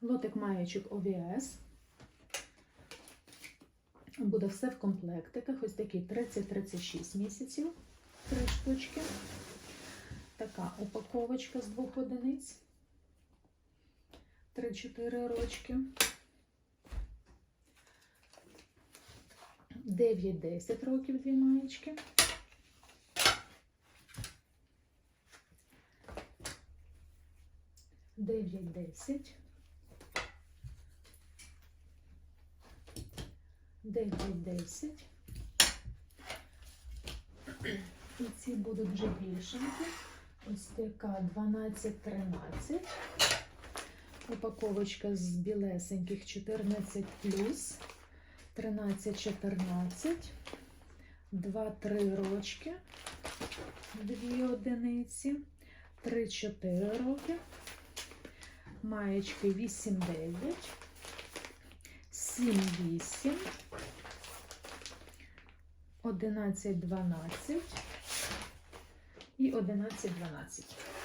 Лотик маєчок ОВС. Буде все в комплектиках. Ось такі 30-36 місяців. Три штучки. Така упаковочка з двох одиниць. 3-4 рочки. 9-10 років дві маєчки. Дев'ять десять. Дев'ять десять. І ці будуть вже більшенькі. Ось така 12-13. Упаковочка з білесеньких 14 плюс. 13-14. 2-3 рочки. Дві одиниці. 3-4 роки. Маєчки 8-9. 7-8. 11-12 і 11-12.